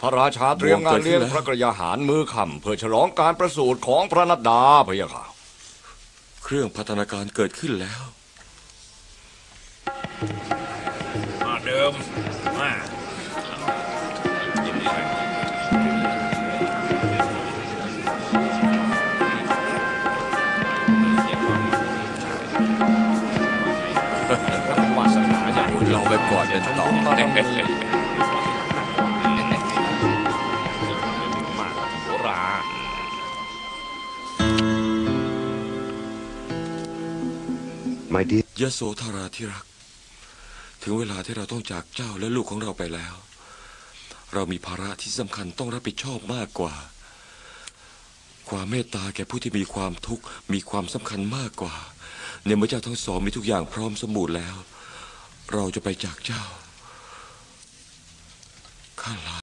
พระราชาเตรียมงานเลี้ยงพระกรยาหารมือค่ำเพื่อฉลองการประสูติของพระนัดดาพะยะค่ะ เครื่องพัฒนาการเกิดขึ้นแล้วมาเดิมมายินดีด้วยวาสนาใหญ่เราไปก่อนเป็นต่อ My dear ยโสธราที่รัก ถึงเวลาที่เราต้องจากเจ้าและลูกของเราไปแล้ว เรามีภาระที่สำคัญต้องรับผิดชอบมากกว่า ความเมตตาแก่ผู้ที่มีความทุกข์มีความสำคัญมากกว่า ในเมื่อเจ้าทั้งสองมีทุกอย่างพร้อมสมบูรณ์แล้ว เราจะไปจากเจ้าข้าลา